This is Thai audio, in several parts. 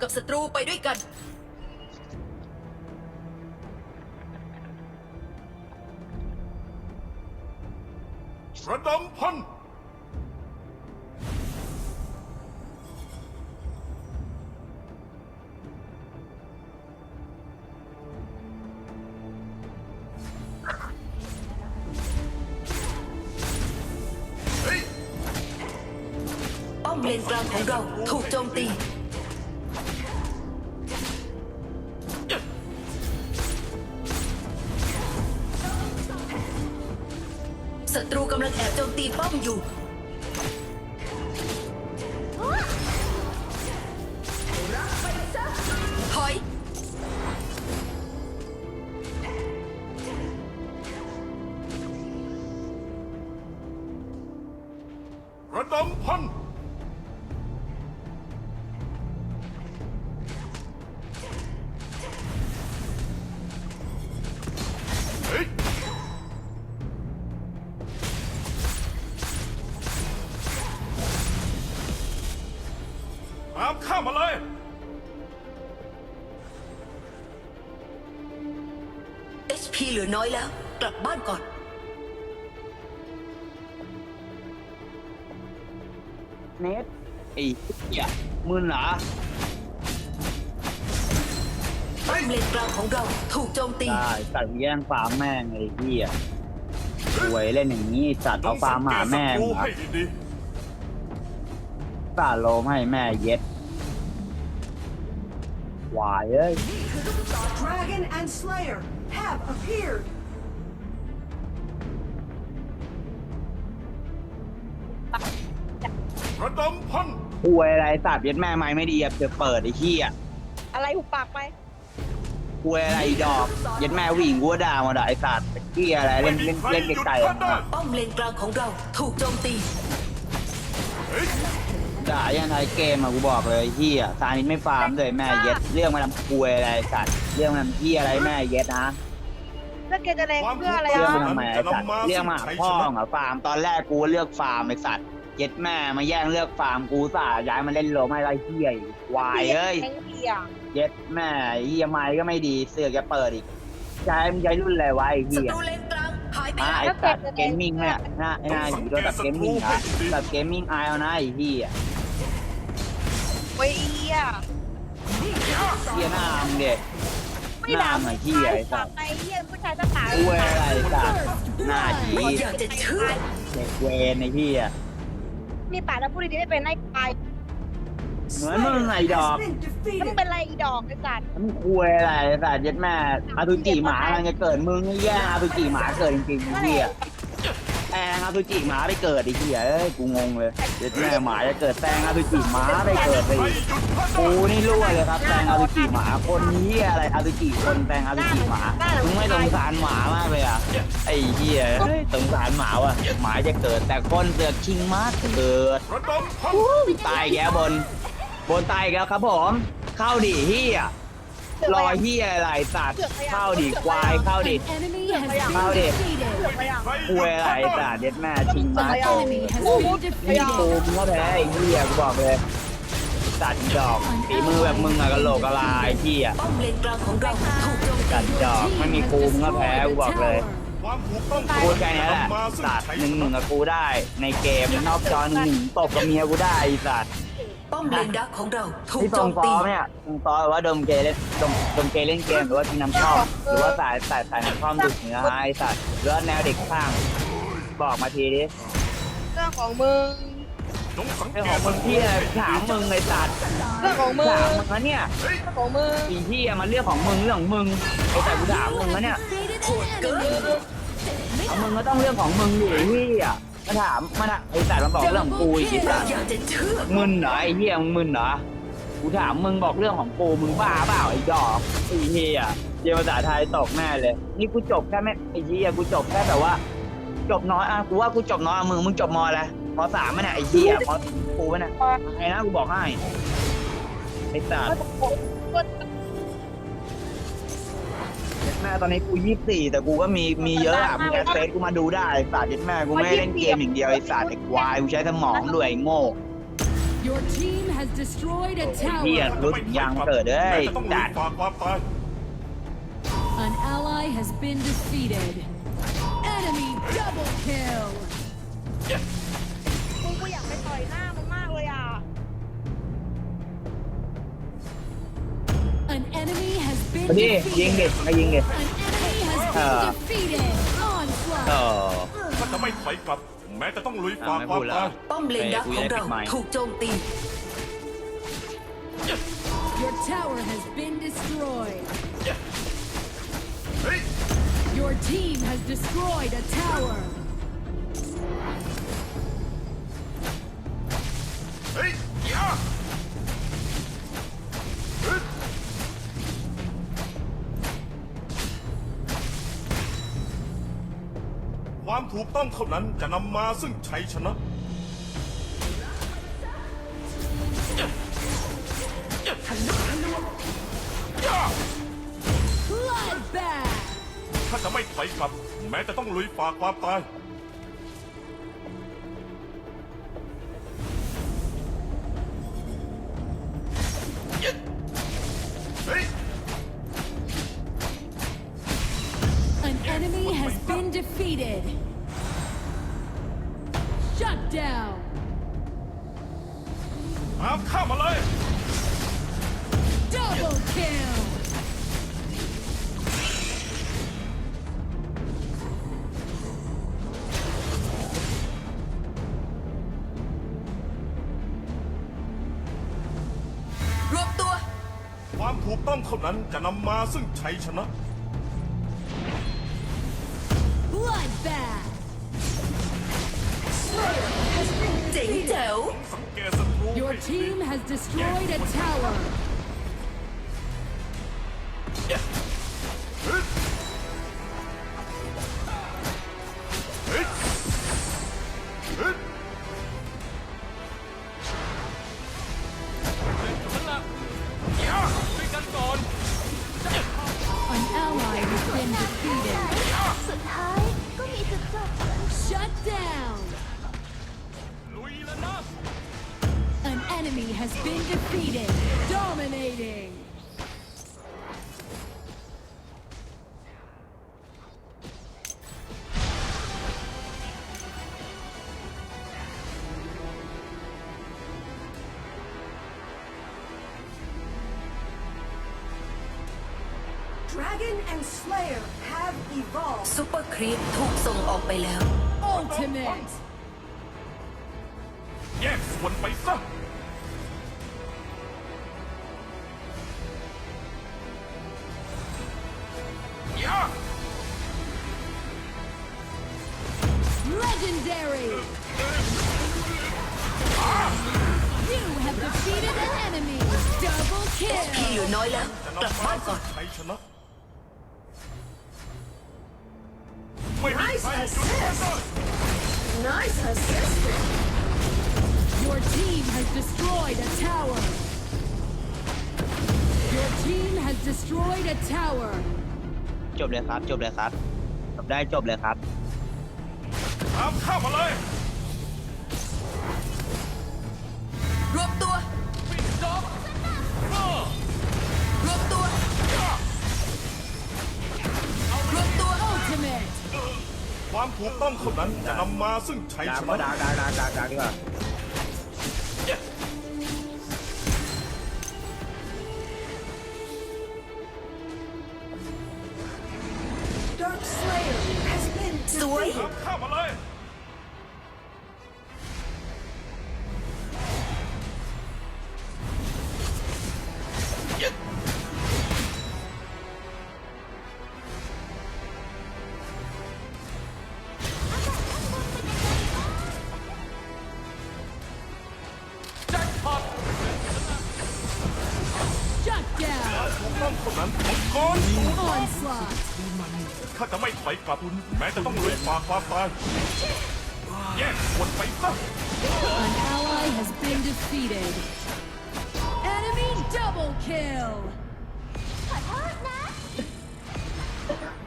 กับศัตรูไปด้วยกัน ระดมพันเฮ้ยป้อมเลนกลางของเราถูกโจมตี ศัตรูกำลังแอบโจมตีป้อมอยู่ อน้อยแล้ว กลับบ้านก่อน เน็ตไอ้เหี้ยมึนเหรอป้อมเลนกลางของเราถูกโจมตี ได้สัตว์แย่งฟาร์มแม่งไอ้เหี้ยสวยเล่นอย่างนี้สัตว์เอาฟาร์มหาแม่งดูเหรอให้ดีสาโลมให้แม่เย็ดหวายเอ้ย Dragon and Slayer have appeared. ระดมพันคุยอะไรสัตว์เย็ดแม่ไม้ไม่ดีอะเดี๋ยวเปิดไอ้เหี้ยอะไรหุบปากไปคุยอะไรอีดอกเย็ดแม่วิ่งกูก็ด่ามาด่าไอ้สัตว์ไอ้เหี้ยอะไรเล่นเล่นเล่นไกลๆท่าอะนได้ป้อมเลนกลางของเราถูกโจมตีเฮ้ยด่ายังไงเกมอะกูบอกเลยไอ้เหี้ยซานินไม่ฟาร์มเลยแม่เย็ดเรื่องมาทำคุยอะไรสัตว์เรื่องมาทำเหี้ยอะไรแม่เย็ดนะแล้วแกจะแรงเพื่ออะไรเรื่องอะมาทำไมไอ้สัตว์เรื่องมาหาพ่อเหรอฟาร์มตอนแรกกูเลือกฟาร์มไอ้สัตว์ เย็ดแม่มาแย่งเลือกฟาร์มกูสาย้ายมาเล่นโลไม่ไรเหี้ยอีกวายเอ้ยแข็งเปียกเย็ดแม่เหี้ยไม้ก็ไม่ดีเสือกจะเปิดอีกใช้มันใช้รุ่นอะไรวะไอ้ศัเหี้ยตรูเลนกลางหายไปอ่าแล้วไอ้สัตว์เกมมิ่งเนี่ยน่าไอ้น่าอยู่ด้วยกับเกมมิ่งเหรอกับเกมมิ่งอายเอานะไอ้เหี้ยเว้ยเหี้ยเหี้ยหน้ามึงเด็กไม่ด่าหน้าเหมือนเหี้ยไอ้สัตว์ไอ้เหี้ยผู้ชายจะตายกูอะไรสัตว์หน้าหีไม่อยากจะเชื่อเด็กเวนไอ้เหี้ย มีปากแล้วพูดดีๆไม่เป็นไอ้ตายเหมือนมึงไอ้ดอก Has been แล้วมึง defeated. เป็นไรอีดอกไอ้สัตว์มึงคุยอะไรสัตว์เย็ดแม่อาตุจิหมาอะไรจะเกิดมึงแย่งอาตุจิหมาเกิดจริงๆไอ้เหี้ย แองอาตุจิหมาไปเกิดไอ้เหี้ยเอ้ยกูงงเลยเย็ดแม่หมาจะเกิดแตงอาตุจิหมาไปเกิดไปใครอีกหยุดท่านได้กูนี่รั่วเลยครับแตงอาตุจิหมาคนนี้ยอะไรอาตุจิคนแตงอาตุจิหมามึงไม่สงสารหมามากเลยอะไอ้เหี้ยเอ้ยสงสารหมาว่ะหมาจะเกิดแต่คนเสือกชิงมาเกิดระดมพันตายอีกแล้วบน บนตายอีกแล้วครับผม เข้าดิเฮีย รอเฮียอะไรสัตว์เข้าดิควายเข้าดิ Enemy has been How did- defeated. เสือกไปอะใครหคุยุยดอะไรท่านได้สัตว์เด็ดแม่ชิงมาโก Enemy has been นี่ defeated. กูมึงก็แพ้ไอ้เฮียกูบอกเลยสัตว์ดอกฝีมือแบบมึงอะกะโหลกกะลาไอ้เฮียป้อมเลนกลางของเราถูกโจมตีสัตว์ดอกไม่มีกูมึงก็แพ้กูบอกเลย ความถูกต้องกูแค่นี้แหละนำมาซึ่งสัตว์ชัยหนึ่งชหนึ่งนะกับกูได้ ในเกมนอกจอหนึ่งหนึ่งตบกับเมียกูได้ไอ้สัตว์ ป้อมเลนดักของเราถูกที่โจตรงมฟอตีร์มเนี่ยตรงฟอร์มว่าดมเกย์เล่นดมดมเกย์เล่นเกมหรือว่ากินน้ำชอบหรือว่าสายสายสายน้ำชอบดูดเนื้อไอ้สัตว์หรือว่าแนวเด็กข้าง บอกมาทีดิเรื่องของมึงจงสังเกเรื่องขตองมึงที่อะไรถามมึงไอ้สัตว์เรื่องของมึงถามมึงนะเนี่ยเฮ้ยเรื่องของมึงอีที่มันเรื่องของมึงเรื่องของมึงไอ้แต่กูถามมึงนะเนี่ย Defeated an enemy. เอามึงก็ต้องเรื่องของมึงดิไอ้ที่อะ มาถามมาถามไอ้สัตว์มันบอกเรื่องของกูอีกไอ้สัตว์อยากจะเชื่อมึนเหรอไอ้เหี้ยมึงมึนเหรอกูถามมึงบอกเรื่องของกูมึงบ้าเปล่าไอ้ดอกไอ้เหี้ยเรียนภาษาไทยตกแม่เลย นี่กูจบแค่ไม่ไอ้เหี้ยกูจบแค่แบบว่า จบน้อยอะกูว่ากูจบน้อยอะมึงมึงจบมอะไรมสามไหมเนี่ยไอ้เหี้ยมกูไหมเนี่ยไอ้นะกูบอกให้ไอ้สัตว์ แม่ตอนนี้กูยี่สิบสี่แต่กูก็มีมีเยอะอะมึงแอดเฟซกูมาดูได้ไอ้สัตว์เย็ดแม่กูไม่ได้เล่นเกมอย่างเดียวไอ้สัตว์ไอ้ควายกูใช้สมองด้วยไอ้โง่ Your team has destroyed a ไอ้เหี้ย tower. รู้ถึงยางเกิดเอ้แม้ยจะต้องลุจัยดฝ่าความตาย An ally has been defeated. Enemy double kill. มาดิยิงดิ defeated. มายิงดิ An enemy has been Ah. defeated. เอ Onslaught. อ ถ้าจะไม่ถอยกลับ แม้จะต้องลุยฝ่า อ่ะไม่ ความ พูดแล้ว ตาย ป้อมเลนดักของเราถูกโจมตี Your tower has been destroyed. เฮ้ย Your team has destroyed a tower. เฮ้ ถูกต้องเท่านั้นจะนำมาซึ่งชัยชนะ Bloodbath. ถ้าจะไม่ถอยกลับ แม้จะต้องลุยฝ่าความตาย รวบตัว ความถูกต้องเท่านั้นจะนำมาซึ่งชัยชนะ Bloodbath. เจ๋งแจ๋ว สังเกตศัตรู Your ให้ดี team has destroyed a tower. ally has been defeated. สุดท้ายก็มีจุดจบ Shut down. ลุยแล้วนะ An enemy has been defeated. Dominating. Dragon and Slayer have evolved. ซูเปอร์ครีปถูกส่งออกไปแล้ว Ultimate. แยกส่วนไปซะยา Legendary. You have defeated an enemy. Double พี่ kill. เหลือน้อยแล้ว จะ กลับ นำมา บ้านก่ ซึ่ อง น ชัยชนะ ไม่มี Nice ใครหยุดมันได้ Nice assist. Your team has destroyed a tower. Your team has destroyed a tower. จบเลยครับ จบเลยครับจบได้จบเลยครับ ตามข้ามาเลยรวบตัว รวบตัวรวบตัว Ultimate. ความถูกต้องเท่านั้นจะนำมาซึ่งชัยดาชก็นะดาดาดาดาดาดีกว่า แม้จะต้องลุยฝ่าความตาย แยกส่วนไปซะ An ally has been defeated. Enemy double kill. ขอโทษนะ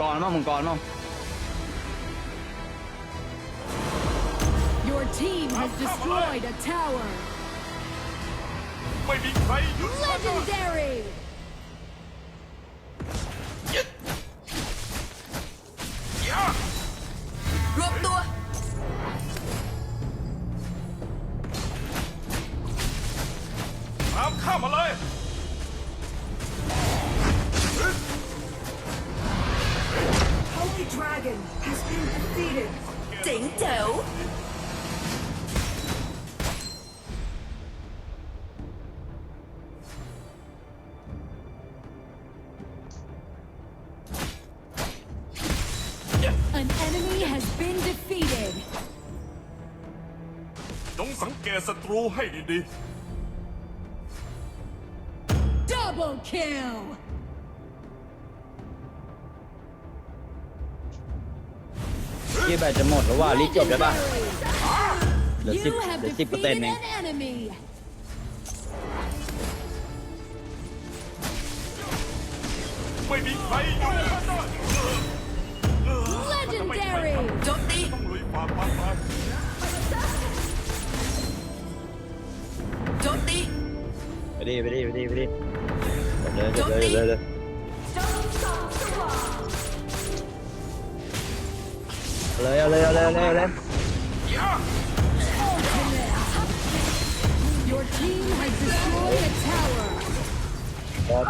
กรมั้งมังกรมั้ง Your team has destroyed a tower. ไม่มีใครหยุดมันได้ ้ จ๋งแจ๋ว An enemy has been defeated. จงสังเกตศัตรูให้ดี Double kill. ที่แบตจะหมดแล้วว่ารีบจบได้ป่ะเหลือสิบเหลือสิบเปอร์เซ็นต์เองไม่มีใครหยุดมันได้ Legendary. โจมตีต้องลุยฝ่าความตายโจมตีไปดิไปดิไปดิไปดิจบเลยจบเลยจบเลย เลยเอาเลยเอาเลยเอาเลยเอาเลยเอาเลย Your team has destroyed a tower. ครับ